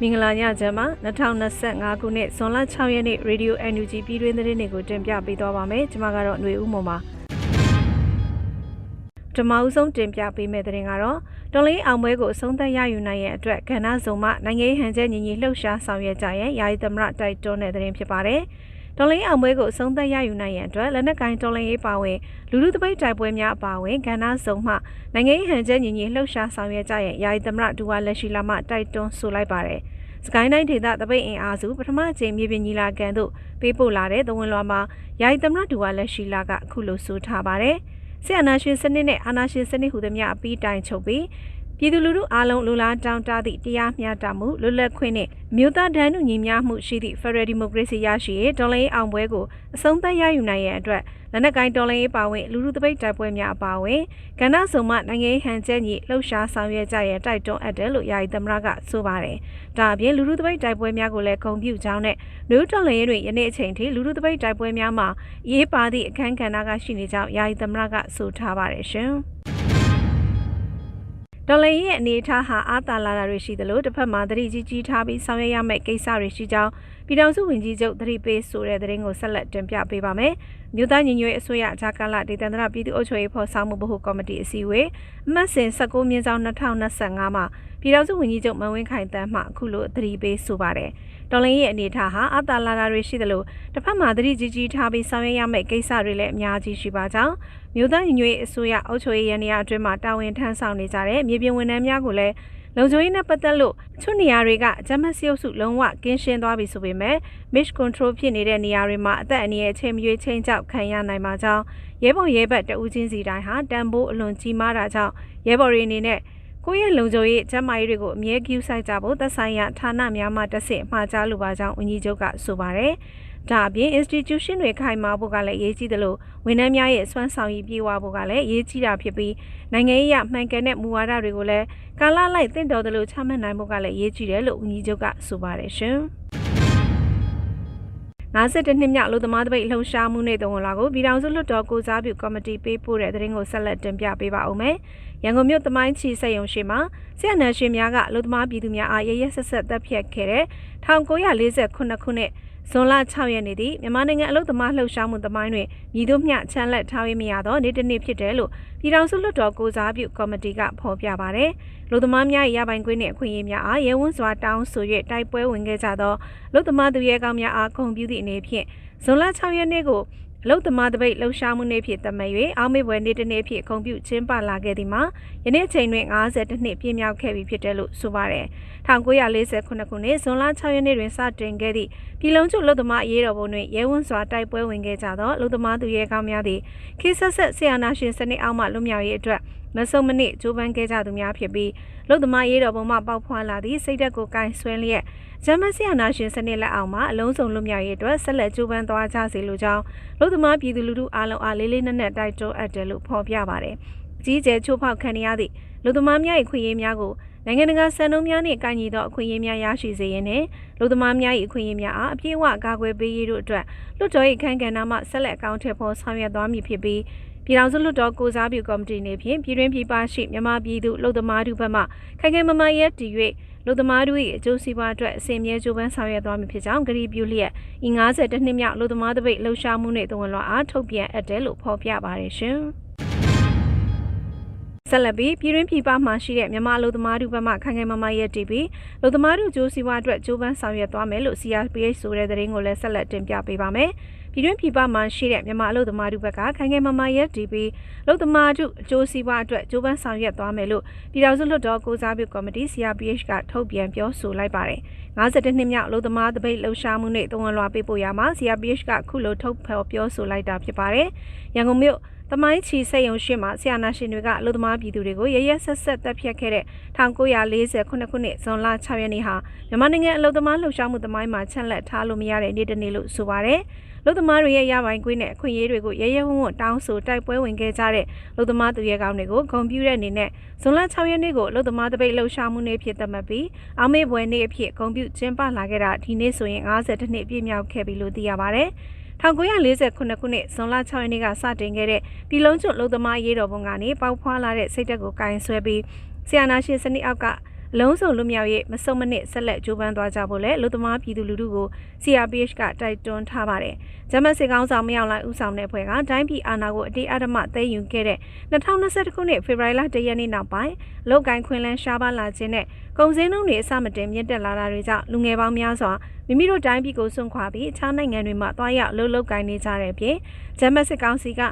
မင်္ဂလာညချမ်းမှာ2025ခုနှစ်ဇွန်လ6ရက်နေ့ Radio NUG ပြည်တွင်းသတင်းတွေကိုတင်ပြပေးသွားပါမယ်။ကျွန်မကတော့ຫນွေဦးမွန်ပါ။ဓမ္မဦးဆုံးတင်ပြပေးမယ့်သတင်းကတော့တော်လေးအောင်ပွဲကိုအဆုံးသတ်ရယူနိုင်ရဲ့အတွက်ကဏ္ဍစုံမှနိုင်ငံရေးဟန်ချက်ညီညီလှုပ်ရှားဆောင်ရွက်ကြရဲ့ယာယီသမရတိုက်တွန်းတဲ့သတင်းဖြစ်ပါတယ်။ တော်လင်းအောင်ပွဲကိုအဆုံးသတ်ရယူနိုင်ရန်အတွက်လက်နက်ကိုင်တော်လင်းရေးပါဝင်လူလူတပိတ်တိုက်ပွဲများအပါအဝင်ကဏ္ဍစုံမှနိုင်ငံရေးဟန်ချက်ညီညီလှုပ်ရှားဆောင်ရွက်ကြရဲ့ယာယီသမရဒူဝါလက်ရှိလာမှတိုက်တွန်းဆိုလိုက်ပါတယ်။စကိုင်းတိုင်းဒေသတပိတ်အင်အားစုပထမအကြိမ်မြေပြင်ညီလာခံသို့ပေးပို့လာတဲ့သဝင်လွှာမှာယာယီသမရဒူဝါလက်ရှိလာကအခုလိုဆိုထားပါတယ်။ဆီယနာရှင်စနစ်နဲ့အာနာရှင်စနစ်ဟူသည်များအပြီးတိုင်ချုပ်ပြီး ပြည်သူလူထုအားလုံးလူလားတောင်းတသည့်တရားမျှတမှုလွတ်လပ်ခွင့်နဲ့မြို့သားဒဏ်ညီမျှမှုရှိသည့် Federal Democracy ရရှိရေးဒေါ်လာရေးအောင်ပွဲကိုအဆုံးသတ်ရယူနိုင်ရန်အတွက်လက်နက်ကိုင်ဒေါ်လာရေးပါဝင်လူထုတပိတ်တိုက်ပွဲများအပါအဝင်ကဏ္ဍစုံမှနိုင်ငံရေးဟန်ချက်ညီလှုပ်ရှားဆောင်ရွက်ကြရန်တိုက်တွန်းအပ်တယ်လို့ယာယီသမရကဆိုပါတယ်။ဒါအပြင်လူထုတပိတ်တိုက်ပွဲများကိုလည်းဂုဏ်ပြုကြောင်းနဲ့လူထုတော်လှန်ရေးတွေယနေ့အချိန်ထိလူထုတပိတ်တိုက်ပွဲများမှာရေးပါသည့်အခမ်းကဏ္ဍကရှိနေကြောင်းယာယီသမရကဆိုထားပါတယ်ရှင်။ ဒေါ်လာရဲ့အနေအထားဟာအာသာလာတာတွေရှိသလိုတစ်ဖက်မှာသတိကြီးကြီးထားပြီးဆောင်ရွက်ရမယ့်ကိစ္စတွေရှိကြောင်းပြည်ထောင်စုဝန်ကြီးချုပ်သတိပေးဆိုတဲ့သတင်းကိုဆက်လက်တင်ပြပေးပါမယ်။မြို့သားညီညွတ်ရေးအစိုးရဂျာကာလာဒေသန္တရပြည်သူ့အုပ်ချုပ်ရေးဖော်ဆောင်မှုဗဟိုကော်မတီအစည်းအဝေးအမှတ်စဉ်19မြင်းဆောင်2025မှာပြည်ထောင်စုဝန်ကြီးချုပ်မန်ဝင်းခိုင်တန်းမှအခုလိုသတိပေးဆိုပါတယ်။ ဒေါ်လင်းရဲ့အနေအထားဟာအာသာလာတာတွေရှိသလိုတစ်ဖက်မှာသတိကြီးကြီးထားပြီးဆောင်ရွက်ရမယ့်ကိစ္စတွေလည်းအများကြီးရှိပါကြောင်းမြို့သားညီညွတ်ရေးအစိုးရအုပ်ချုပ်ရေးရန်ရာအတွင်းမှာတာဝန်ထမ်းဆောင်နေကြတဲ့မြေပြင်ဝန်ထမ်းများကိုလည်းလုံခြုံရေးနဲ့ပတ်သက်လို့ချွတ်နေရာတွေကအကြမ်းဖက်စရုပ်စုလုံးဝကင်းရှင်းသွားပြီဆိုပေမဲ့ miss control ဖြစ်နေတဲ့နေရာတွေမှာအသက်အန္တရာယ်ချိန်မရွေးချိန်ကြောက်ခံရနိုင်မှာကြောင်းရဲဘော်ရဲဘက်တဦးချင်းစီတိုင်းဟာတန်ဖိုးအလွန်ကြီးမားတာကြောင့်ရဲဘော်တွေအနေနဲ့ ကိုယ့်ရဲ့လုံခြုံရေးကျန်းမာရေးတွေကိုအမြဲကူးဆိုင်ကြဖို့သက်ဆိုင်ရာဌာနများမှတက်ဆင့်မှာကြားလိုပါကြောင်းဝန်ကြီးချုပ်ကဆိုပါတယ်။ဒါအပြင် institution တွေခိုင်မာဖို့ကလည်းအရေးကြီးတယ်လို့ဝန်ထမ်းများရဲ့စွမ်းဆောင်ရည်ပြေဝဖို့ကလည်းအရေးကြီးတာဖြစ်ပြီးနိုင်ငံရေးအမှန်ကန်တဲ့မူဝါဒတွေကိုလည်းကာလလိုက်တင့်တော်တယ်လို့ချမှတ်နိုင်ဖို့ကလည်းအရေးကြီးတယ်လို့ဝန်ကြီးချုပ်ကဆိုပါတယ်ရှင်။ 52နှစ်မြောက်လူသမားတပိတ်လှုံ့ဆော်မှုနေ့တုံးလာကိုပြည်ထောင်စုလွှတ်တော်ကိုစားပြုကော်မတီပေးပို့တဲ့သတင်းကိုဆက်လက်တင်ပြပေးပါဦးမယ်။ရန်ကုန်မြို့တမိုင်းချီစက်ရုံရှိမှာဆရာနယ်ရှင်များကလူသမားပြည်သူများအားရရဆက်ဆက်တပ်ဖြတ်ခဲ့တဲ့1948ခုနှစ် ဇွန်လ6ရက်နေ့သည်မြန်မာနိုင်ငံအလုသမားလှုပ်ရှားမှုသမိုင်းတွင်မြည်သူမျှချမ်းလက်ထားဝေးမရသောနေ့တစ်နေ့ဖြစ်တယ်လို့ပြည်ထောင်စုလွှတ်တော်ကိုစားပြုကော်မတီကဖော်ပြပါတယ်။လူသမားများ၏ရပိုင်ခွင့်နှင့်အခွင့်အရေးများအားရဲဝန်းစွာတောင်းဆို၍တိုက်ပွဲဝင်ခဲ့ကြသောလူသမားသူရဲကောင်းများအားဂုဏ်ပြုသည့်အနေဖြင့်ဇွန်လ6ရက်နေ့ကို အလုသမားတပိတ်လှုပ်ရှားမှုနေ့ဖြစ်သတ်မှတ်၍အောက်မေ့ပွဲနေ့တစ်နေ့ဖြစ်ခုံပြုကျင်းပလာခဲ့သည်မှာယနေ့ချိန်တွင်52နှစ်ပြည့်မြောက်ခဲ့ပြီဖြစ်တယ်လို့ဆိုပါတယ်။1948ခုနှစ်ဇွန်လ6ရက်နေ့တွင်စတင်ခဲ့သည့်ပြည်လုံးကျွလုသမားအရေးတော်ပုံတွင်ရဲဝန်းစွာတိုက်ပွဲဝင်ခဲ့ကြသောလူသမားသူရဲကောင်းများသည်ခေတ်ဆက်ဆက်ဆီယနာရှင်စနစ်အောက်မှလွတ်မြောက်ရေးအတွက်မဆုံမနစ်ကြိုးပမ်းခဲ့ကြသူများဖြစ်ပြီးလူသမားရေးတော်ပုံမှပေါက်ဖွာလာသည့်စိတ်ဓာတ်ကိုကင်ဆွဲလျက် ဂျမဆီယနာရှင်စနစ်လက်အောက်မှာအလုံးစုံလွတ်မြောက်ရေးအတွက်ဆက်လက်ကြိုးပမ်းသွားကြစေလိုကြောင်းလူသမားပြည်သူလူထုအားလုံးအားလေးလေးနက်နက်တိုက်တွန်းအပ်တယ်လို့ဖော်ပြပါတယ်။ကြီးကျယ်ချိုးဖောက်ခံရသည့်လူသမားများ၏ခွင့်ရေးများကိုနိုင်ငံတကာစံနှုန်းများနှင့်ကိုင်ညီသောအခွင့်အရေးများရရှိစေရင်းနှင့်လူသမားများ၏အခွင့်အရေးများအားအပြည့်အဝကာကွယ်ပေးရေးတို့အတွက်လွှတ်တော်၏ခန့်ကဏ္ဍမှဆက်လက်အကောင့်ထည့်ဖော်ဆောင်ရွက်သွားမည်ဖြစ်ပြီးပြည်ထောင်စုလွှတ်တော်ကိုစားပြုကော်မတီနေဖြင့်ပြည်တွင်းပြည်ပရှိမြန်မာပြည်သူလူသမားတို့ဘက်မှခိုင်ခိုင်မာမာရဲတည်၍ လူသမားတို့၏အကျိုးစီးပွားအတွက်အစီအမြဲကြိုးပမ်းဆောင်ရွက်သွားမည်ဖြစ်ကြောင်းကြေပြုလျက်ဤ90နှစ်မြောက်လူသမားတပိတ်လှုပ်ရှားမှုနှင့်သဝန်လွှာအားထုတ်ပြန်အပ်တယ်လို့ဖော်ပြပါတယ်ရှင်။ဆက်လက်ပြီးပြည်တွင်းပြည်ပမှာရှိတဲ့မြန်မာလူသမားတို့ဘက်မှခိုင်ခိုင်မာမာရဲတည်ပြီးလူသမားတို့ကြိုးစည်းဝါအတွက်ကြိုးပမ်းဆောင်ရွက်သွားမယ်လို့ CRPH ဆိုတဲ့သတင်းကိုလည်းဆက်လက်တင်ပြပေးပါမယ်။ ပြည်တွင်းပြည်ပမှာရှိတဲ့မြန်မာလူသမားတို့ဘက်ကခိုင်ခိုင်မာမာရဲတည်ပြီးလူသမားတို့အကျိုးစီးပွားအတွက်ကြိုးပမ်းဆောင်ရွက်သွားမယ်လို့ပြည်ထောင်စုလွှတ်တော်ကိုစားပြုကော်မတီ CRPH ကထုတ်ပြန်ပြောဆိုလိုက်ပါတယ်။52နှစ်မြောက်လူသမားတပိတ်လှုပ်ရှားမှုနဲ့တဝန်လွှာပေးပို့ရမှာ CRPH ကခုလိုထုတ်ဖော်ပြောဆိုလိုက်တာဖြစ်ပါတယ်။ရန်ကုန်မြို့သမိုင်းချီစိတ်ယုံရှိမှဆရာနာရှင်တွေကအလုသမားပြည်သူတွေကိုရရက်ဆက်ဆက်တပ်ဖြတ်ခဲ့တဲ့1940ခုနှစ်ခုနှစ်ဇွန်လ6ရက်နေ့ဟာမြန်မာနိုင်ငံအလုသမားလှုပ်ရှားမှုသမိုင်းမှာချက်လက်ထားလို့မရတဲ့နေ့တစ်နေ့လို့ဆိုပါတယ်။ လူသမားတွေရဲ့ရပိုင်ခွင့်နဲ့အခွင့်အရေးတွေကိုရရဲဝံ့ဝံ့တောင်းဆိုတိုက်ပွဲဝင်ခဲ့ကြတဲ့လူသမားသူရဲကောင်းတွေကိုဂုဏ်ပြုတဲ့အနေနဲ့ဇွန်လ6ရက်နေ့ကိုလူသမားတပိတ်လှုပ်ရှားမှုနေ့ဖြစ်သတ်မှတ်ပြီးအောင်မေဘွယ်နေ့အဖြစ်ဂုဏ်ပြုကျင်းပလာခဲ့တာဒီနေ့ဆိုရင်52နှစ်ပြည့်မြောက်ခဲ့ပြီလို့သိရပါတယ်။1948ခုနှစ်ဇွန်လ6ရက်နေ့ကစတင်ခဲ့တဲ့ပြည်လုံးကျွတ်လုံသမားရေးတော်ပုံကနေပေါက်ဖွာလာတဲ့စိတ်တက်ကိုကင်ဆွဲပြီးဆီယနာရှင်စနစ်အောက်က အလုံးစုံလွတ်မြောက်ရေးမစုံမနစ်ဆက်လက်ကြိုးပမ်းသွားကြဖို့လည်းလူသမားပြည်သူလူထုကို CRPH ကတိုက်တွန်းထားပါတယ်။ဂျမတ်စစ်ကောင်ဆောင်မရောက်လိုက်ဦးဆောင်တဲ့ဖွဲ့ကတိုင်းပြည်အာဏာကိုအတိအဓမ္မသိမ်းယူခဲ့တဲ့2021ခုနှစ်ဖေဖော်ဝါရီလ1ရက်နေ့နောက်ပိုင်းလောက်ကင်ခွင်လန်းရှားပါလာခြင်းနဲ့ကုန်စည်နှုန်းတွေအဆမတန်မြင့်တက်လာတာတွေကြောင့်လူငယ်ပေါင်းများစွာမိမိတို့တိုင်းပြည်ကိုစွန့်ခွာပြီးအခြားနိုင်ငံတွေမှာတွားရောက်လှုပ်လှုပ်ကိုင်နေကြတဲ့အပြင်ဂျမတ်စစ်ကောင်စီက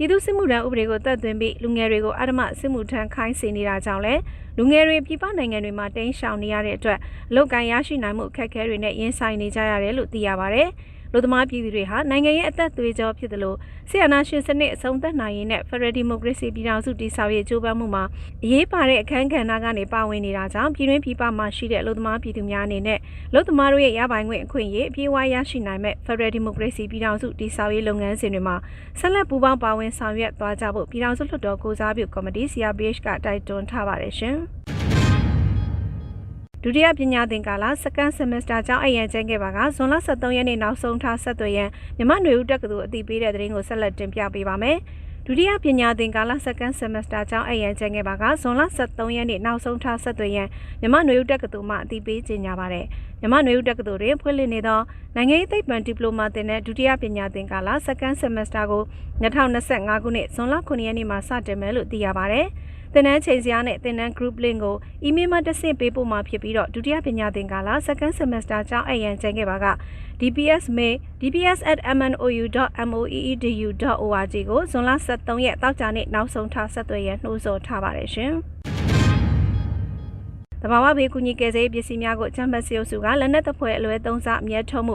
ပြည်သူစစ်မှုထမ်းဥပဒေကိုတက်သွင်းပြီးလူငယ်တွေကိုအဓမ္မစစ်မှုထမ်းခိုင်းစေနေတာကြောင့်လည်းလူငယ်တွေပြည်ပနိုင်ငံတွေမှာတိမ်းရှောင်နေရတဲ့အတွက်အလုတ်ကန်ရရှိနိုင်မှုအခက်အခဲတွေနဲ့ရင်ဆိုင်နေကြရတယ်လို့သိရပါဗျ။ လူသမားပြည်သူတွေဟာနိုင်ငံရဲ့အသက်သွေးကြောဖြစ်တယ်လို့ဆီယနာရှင်စနစ်အဆုံးသတ်နိုင်ရေးနဲ့ Federal Democracy ပြည်ထောင်စုတည်ဆောက်ရေးကြိုးပမ်းမှုမှာအရေးပါတဲ့အခမ်းကဏ္ဍကနေပါဝင်နေတာကြောင့်ပြည်တွင်းပြည်ပမှာရှိတဲ့လူသမားပြည်သူများအနေနဲ့လူသမားတို့ရဲ့ရပိုင်ခွင့်အခွင့်အရေးအပြည့်အဝရရှိနိုင်မဲ့ Federal Democracy ပြည်ထောင်စုတည်ဆောက်ရေးလုပ်ငန်းစဉ်တွေမှာဆက်လက်ပူးပေါင်းပါဝင်ဆောင်ရွက်သွားကြဖို့ပြည်ထောင်စုလွှတ်တော်ကိုစားပြုကော်မတီ CRPH ကတိုက်တွန်းထားပါတယ်ရှင်။ ဒုတိယပညာသင်ကာလ second semester ကျောင်းအရန်ကျင်းခဲ့ပါကဇွန်လ23ရက်နေ့နောက်ဆုံးထားဆက်သွယ်ရန်မြမနွေဦးတက္ကသိုလ်အတည်ပြုတဲ့သတင်းကိုဆက်လက်တင်ပြပေးပါမယ်။ဒုတိယပညာသင်ကာလ second semester ကျောင်းအရန်ကျင်းခဲ့ပါကဇွန်လ23ရက်နေ့နောက်ဆုံးထားဆက်သွယ်ရန်မြမနွေဦးတက္ကသိုလ်မှအတည်ပြုကြေညာပါတယ်။မြမနွေဦးတက္ကသိုလ်တွင်ဖွင့်လှစ်နေသောနိုင်ငံရေးသိပ္ပံဒီပလိုမာသင်တဲ့ဒုတိယပညာသင်ကာလ second semester ကို2025ခုနှစ်ဇွန်လ9ရက်နေ့မှာစတင်မယ်လို့သိရပါတယ်။ သင်တန်းချိန်စရာနဲ့သင်တန်း group link ကို email မှာတက်ဆင့်ပေးပို့မှာဖြစ်ပြီးတော့ဒုတိယပညာသင်ကာလ second semester ကျောင်းအရန်ကျန်ခဲ့ပါက DPS May dps@mnou.moeedu.org ကိုဇွန်လ23ရက်တောက်ကြနေ့နောက်ဆုံးထားဆက်သွယ်ရနှိုးဆော်ထားပါတယ်ရှင်။တဘာဝဘေးကူညီကယ်ဆယ်ရေးပစ္စည်းများကိုချမ်းပတ်စီအုပ်စုကလက်နက်သဖွယ်အလွဲသုံးစားအမြဲထုတ်မှု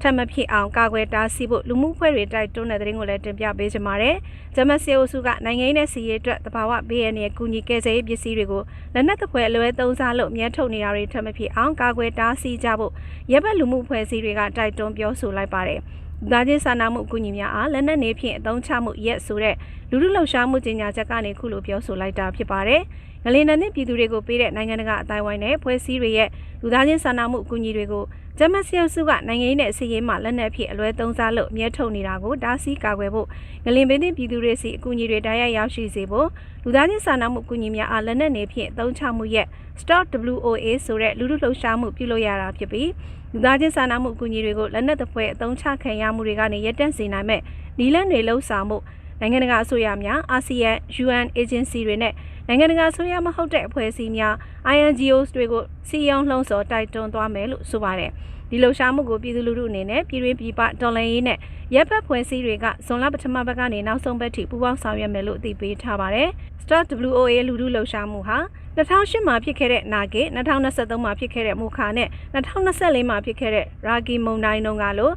ထပ်မဖြစ်အောင်ကာကွယ်တားဆီးဖို့လူမှုဖွဲ့တွေတိုက်တွန်းတဲ့သတင်းကိုလည်းတင်ပြပေးကြပါမယ်။ဂျမစီအိုစုကနိုင်ငံရေးနဲ့စီရေးအတွက်တဘာဝဘေးရန်ရဲ့ကူညီကယ်ဆယ်ရေးပစ္စည်းတွေကိုလက်နက်သဖွယ်အလွဲသုံးစားလို့အမြဲထုတ်နေတာတွေထပ်မဖြစ်အောင်ကာကွယ်တားဆီးကြဖို့ရပ်ဘက်လူမှုဖွဲ့စည်းတွေကတိုက်တွန်းပြောဆိုလိုက်ပါတယ်။ဒါချင်းစာနာမှုအကူအညီများအားလက်နက်နေဖြင့်အသုံးချမှုရက်ဆိုတဲ့လူလူလှုပ်ရှားမှုကြေညာချက်ကနေခုလိုပြောဆိုလိုက်တာဖြစ်ပါတယ်။ ငလင်နန်းပြည်သူတွေကိုပေးတဲ့နိုင်ငံတကာအတိုင်းဝိုင်းနဲ့ဖွဲ့စည်းတွေရဲ့လူသားချင်းစာနာမှုအကူအညီတွေကိုဂျမတ်ဆီယုစုကနိုင်ငံရေးနဲ့စီးရေးမှလက်နက်ဖြစ်အလွဲသုံးစားလို့အမြဲထုတ်နေတာကိုဒါစီကာကွယ်ဖို့ငလင်ပင်းပြည်သူတွေစီအကူအညီတွေတိုက်ရိုက်ရောက်ရှိစေဖို့လူသားချင်းစာနာမှုအကူအညီများအားလက်နက်နေဖြင့်အသုံးချမှုရဲ့ Stop WOA ဆိုတဲ့လူလူလှုပ်ရှားမှုပြုလုပ်ရတာဖြစ်ပြီးလူသားချင်းစာနာမှုအကူအညီတွေကိုလက်နက်သဖွယ်အသုံးချခံရမှုတွေကနေရပ်တန့်စေနိုင်မဲ့နီလန်းတွေလှုပ်ဆောင်မှု နိုင်ငံတကာအစိုးရများအာဆီယံ UN agency တွေနဲ့နိုင်ငံတကာအစိုးရမဟုတ်တဲ့အဖွဲ့အစည်းများ INGOs တွေကိုစီယုံလှုံ့ဆော်တိုက်တွန်းသွားမယ်လို့ဆိုပါတယ်ဒီလှုပ်ရှားမှုကိုပြည်သူလူထုအနေနဲ့ပြည်တွင်းပြည်ပဒေါ်လာရေးနဲ့ရပ်ဖက်ဖွဲ့စည်းတွေကဇွန်လပထမဘက်ကနေနောက်ဆုံးဘက်ထိပူးပေါင်းဆောင်ရွက်မယ်လို့အသိပေးထားပါတယ်။ Start WOA လူထုလှုပ်ရှားမှုဟာ2008မှာဖြစ်ခဲ့တဲ့နာဂေ2023မှာဖြစ်ခဲ့တဲ့မူခါနဲ့2024မှာဖြစ်ခဲ့တဲ့ရာဂီမုန်တိုင်းတို့ကလို့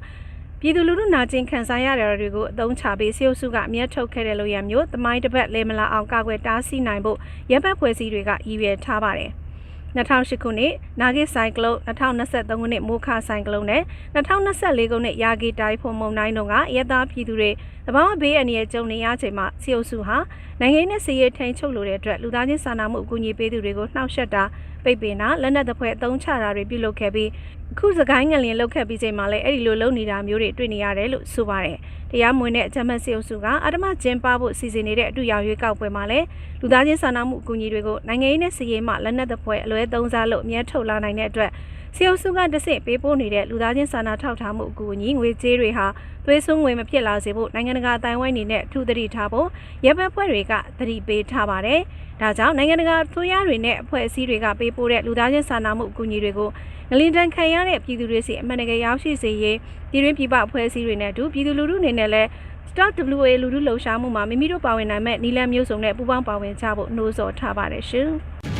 ပြည်သူလူထုနာကျင်ခံစားရတဲ့တွေကိုအသုံးချပြီးစီယုစုကအမျက်ထုတ်ခဲ့တဲ့လို့ရမျိုးတမိုင်းတစ်ပတ်လဲမလာအောင်ကာကွယ်တားဆီးနိုင်ဖို့ရပ်ပတ်ဖွဲ့စည်းတွေကရည်ရွယ်ထားပါတယ်။2008ခုနှစ်နာဂစ်ဆိုင်ကလုန်း2023ခုနှစ်မိုခါဆိုင်ကလုန်းနဲ့2024ခုနှစ်ယာဂီတိုင်းဖုံမုန်တိုင်းတို့ကရဲသားပြည်သူတွေ တဘာဝဘေးအန္တရာယ်ကြုံနေရချိန်မှာစီအုပ်စုဟာနိုင်ငံရေးနဲ့စီးရေးထိန်ချုပ်လို့တဲ့အတွက်လူသားချင်းစာနာမှုအကူအညီပေးသူတွေကိုနှောက်ယှက်တာပိတ်ပင်တာလက်နက်သဖွယ်အသုံးချတာတွေပြုလုပ်ခဲ့ပြီးအခုစကိုင်းငလင်လောက်ခဲ့ပြီးချိန်မှာလည်းအဲ့ဒီလိုလုပ်နေတာမျိုးတွေတွေ့နေရတယ်လို့ဆိုပါတယ်။တရားမဝင်တဲ့အကြမ်းဖက်စစ်အုပ်စုကအဓမ္မကျင်းပဖို့စီစဉ်နေတဲ့အတူရောက်ရွေးကောက်ပွဲမှာလည်းလူသားချင်းစာနာမှုအကူအညီတွေကိုနိုင်ငံရေးနဲ့စီးရေးမှလက်နက်သဖွယ်အလွဲသုံးစားလို့အမြဲထုတ်လာနိုင်တဲ့အတွက် စီအုပ်စုကတဆင့်ပေးပို့နေတဲ့လူသားချင်းစာနာထောက်ထားမှုအကူအညီငွေကြေးတွေဟာသွေးစွန်းငွေမဖြစ်လာစေဖို့နိုင်ငံတကာအတိုင်းဝိုင်းနေနဲ့ထူသတိထားဖို့ရပ်ဘက်ဖွဲ့တွေကသတိပေးထားပါတယ်။ဒါကြောင့်နိုင်ငံတကာသွေးရတွေနဲ့အဖွဲ့အစည်းတွေကပေးပို့တဲ့လူသားချင်းစာနာမှုအကူအညီတွေကိုငလင်တန်ခံရတဲ့ပြည်သူတွေစီအမှန်တကယ်ရောက်ရှိစေရေးပြည်တွင်းပြည်ပအဖွဲ့အစည်းတွေနဲ့အတူပြည်သူလူထုအနေနဲ့လည်း Stop WA လူထုလှုပ်ရှားမှုမှာမိမိတို့ပါဝင်နိုင်မဲ့နီလန်မျိုးစုံနဲ့ပူးပေါင်းပါဝင်ကြဖို့နှိုးဆော်ထားပါတယ်ရှင်။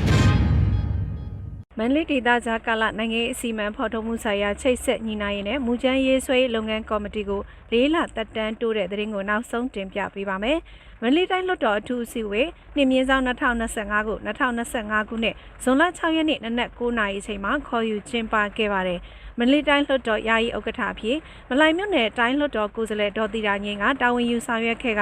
မန္တလေးဒေသကြားကာလနိုင်ငံရေးအစီအမံဖော်ထုတ်မှုဆိုင်ရာချိတ်ဆက်ညီနိုင်ရင်နဲ့မူချမ်းရေးဆွဲလုပ်ငန်းကော်မတီကိုလေးလတက်တန်းတိုးတဲ့သတင်းကိုနောက်ဆုံးတင်ပြပေးပါမယ်။မန္တလေးတိုင်းလွှတ်တော်အထူးအစည်းအဝေးနှစ်မြင်းဆောင်2025ခု2025ခုနှစ်ဇွန်လ6ရက်နေ့နနက်9:00နာရီအချိန်မှာခေါ်ယူကျင်းပခဲ့ပါတယ်။ မန္တလေးတိုင်းလွှတ်တော်ယာယီဥက္ကဋ္ဌအဖြစ်မလိုင်မြို့နယ်တိုင်းလွှတ်တော်ကိုယ်စားလှယ်ဒေါ်တီတာငင်းကတာဝန်ယူဆောင်ရွက်ခဲ့က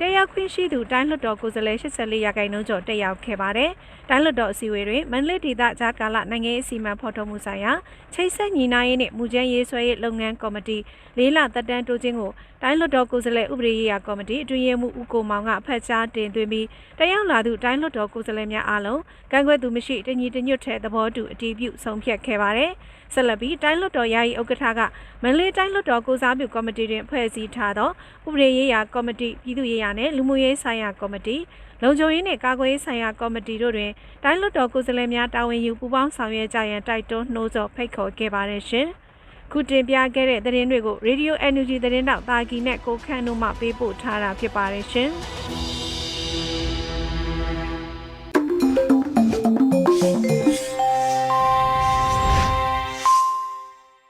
တက်ရောက်ခွင့်ရှိသူတိုင်းလွှတ်တော်ကိုယ်စားလှယ်84ရာခိုင်နှုန်းကျော်တက်ရောက်ခဲ့ပါတယ်။တိုင်းလွှတ်တော်အစည်းအဝေးတွင်မန္တလေးဒေသကြားကာလနိုင်ငံရေးအစီအမံဖော်ထုတ်မှုဆိုင်ရာချိတ်ဆက်ညီနိုင်ရေးနှင့်မူကျန်းရေးဆွဲရေးလုပ်ငန်းကော်မတီလေးလသက်တမ်းတိုးခြင်းကိုတိုင်းလွှတ်တော်ကိုယ်စားလှယ်ဥပဒေရေးရာကော်မတီအတွင်းရေးမှူးဦးကိုမမောင်ကဖတ်ကြားတင်သွင်းပြီးတက်ရောက်လာသူတိုင်းလွတ်တော်ကိုယ်စားလှယ်များအားလုံးကန့်ကွက်သူမရှိတညီတညွတ်ထဲသဘောတူအတည်ပြုဆုံးဖြတ်ခဲ့ပါတယ်။ဆက်လက်ပြီးတိုင်းလွတ်တော်ယာယီဥက္ကဋ္ဌကမန္တလေးတိုင်းလွတ်တော်ကိုစားပြုကော်မတီတွင်ဖွဲ့စည်းထားသောဥပဒေရေးရာကော်မတီပြည်သူ့ရေးရာနှင့်လူမှုရေးဆိုင်ရာကော်မတီလုံခြုံရေးနှင့်ကာကွယ်ရေးဆိုင်ရာကော်မတီတို့တွင်တိုင်းလွတ်တော်ကိုယ်စားလှယ်များတာဝန်ယူပူးပေါင်းဆောင်ရွက်ကြရန်တိုက်တွန်းနှိုးဆော်ဖိတ်ခေါ်ခဲ့ပါတယ်ရှင်။ခုတင်ပြခဲ့တဲ့သတင်းတွေကို Radio Energy သတင်းတောက်တာကီနဲ့ကိုခန့်တို့မှပေးပို့ထားတာဖြစ်ပါတယ်ရှင်။